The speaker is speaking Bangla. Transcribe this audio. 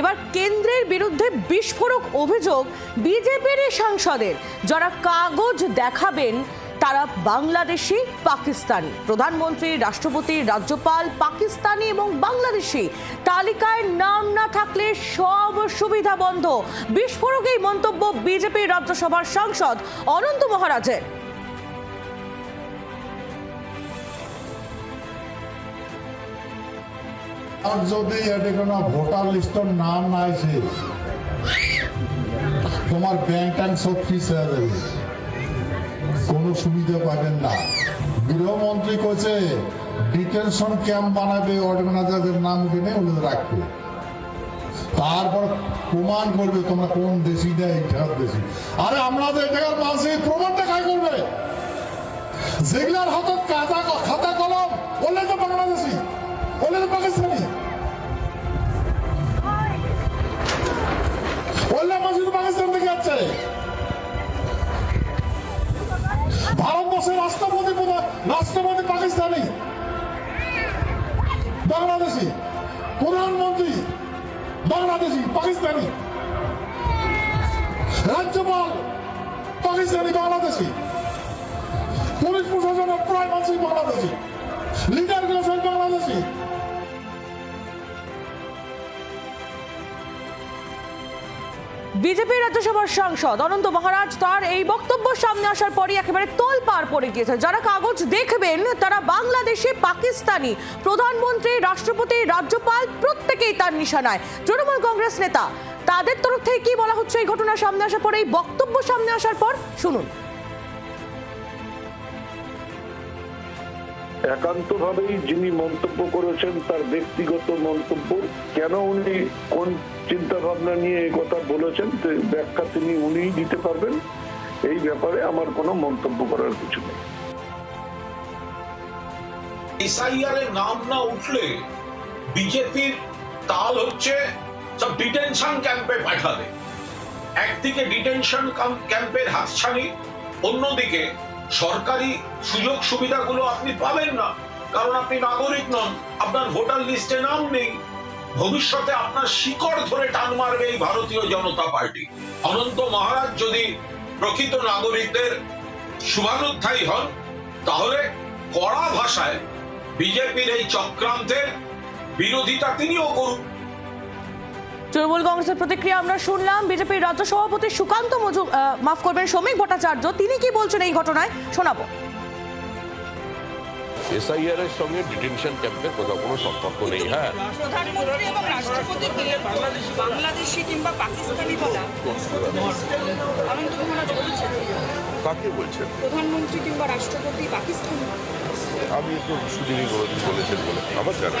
এবার কেন্দ্রের বিরুদ্ধে বিস্ফোরক অভিযোগ বিজেপির সাংসদের। যারা কাগজ দেখাবেন, তারা বাংলাদেশি, পাকিস্তানি। প্রধানমন্ত্রী, রাষ্ট্রপতি, রাজ্যপাল, পাকিস্তানি এবং বাংলাদেশি। তালিকায় নাম না থাকলে সব সুবিধা বন্ধ। বিস্ফোরক এই মন্তব্য বিজেপির রাজ্যসভার সাংসদ অনন্ত মহারাজের। আর যদি এটি কোনো ভোটার লিস্টের নাম না আছে তোমার ব্যাংক ট্যাঙ্ক সব ফিস হয়ে যাবে। কোনো সুবিধা পাবেন না। গৃহমন্ত্রী কইছে ডিটেনশন ক্যাম্প বানাবে, অর্গানাইজারদের নাম উঠে ওদের রাখবে। তারপর প্রমাণ করবে তোমরা কোন দেশি না এই দেশি। আরে আমরা তো এই জায়গার মানুষ এই প্রমাণটা খাই করবে যেগুলার হাতত খাতা কলম বললে তো বাংলাদেশি। পাকিস্তানি বাংলাদেশি, প্রধানমন্ত্রী, বাংলাদেশি, পাকিস্তানি। রাজ্যপাল, পাকিস্তানি, বাংলাদেশি। পুলিশ প্রশাসনের প্রায় মানুষই বাংলাদেশি। লিডারগুলো সব বাংলাদেশি। বিজেপি রাজ্যসভার সাংসদ অনন্ত মহারাজ তার এই বক্তব্য সামনে আসার পরই একেবারে তোল পার পড়ে গিয়েছে। যারা কাগজ দেখবেন, তারা বাংলাদেশে পাকিস্তানি প্রধানমন্ত্রী, রাষ্ট্রপতি, রাজ্যপাল প্রত্যেকেই তার নিশানায়। তৃণমূল কংগ্রেস নেতা, তাদের তরফ থেকে কি বলা হচ্ছে এই ঘটনা সামনে আসার পর? এই বক্তব্য সামনে আসার পর শুনুন। একান্তভাবেই যিনি মন্তব্য করেছেন তার ব্যক্তিগত মন্তব্য, কেন উনি কোন চিন্তা ভাবনা নিয়ে এই কথা বলেছেন ব্যাখ্যা তিনি উনিই দিতে পারবেন। এই ব্যাপারে আমার কোনো মন্তব্য করার কিছু নেই। এসআইআর নাম না উঠলে বিজেপির তাল হচ্ছে, সব ডিটেনশন ক্যাম্পে পাঠাবে। একদিকে ডিটেনশন ক্যাম্পের হাতছানি, অন্যদিকে সরকারি সুযোগ সুবিধাগুলো আপনি পাবেন না, কারণ আপনি নাগরিক নন, আপনার ভোটার লিস্টে নাম নেই। ভবিষ্যতে আপনার শিকড় ধরে টান মারবে এই ভারতীয় জনতা পার্টি। অনন্ত মহারাজ যদি প্রকৃত নাগরিকদের শুভানুধ্যায়ী হন, তাহলে কড়া ভাষায় বিজেপির এই চক্রান্তের বিরোধিতা তিনিও করুন। তৃণমূল কংগ্রেসের প্রতিক্রিয়া আমরা শুনলাম। বিজেপির রাজ্য সভাপতি সুকান্ত আহ, মাফ করবেন শ্রমিক ভট্টাচার্য তিনি কি বলছেন এই ঘটনায়? শোনাবো। এসআইআর এর সঙ্গে ডিটেনশন ক্যাম্পের কোথাও কোনো সম্পর্ক নেই হ্যাঁ। প্রধানমন্ত্রী এবং রাষ্ট্রপতিকে বাংলাদেশি কিংবা পাকিস্তানি বলা? অনন্ত মহারাজ বলেছেন। কাকে বলছেন? প্রধানমন্ত্রী কিংবা রাষ্ট্রপতি পাকিস্তানি? আমি তো সুদিনই বলেছেন বলে আমার জানা।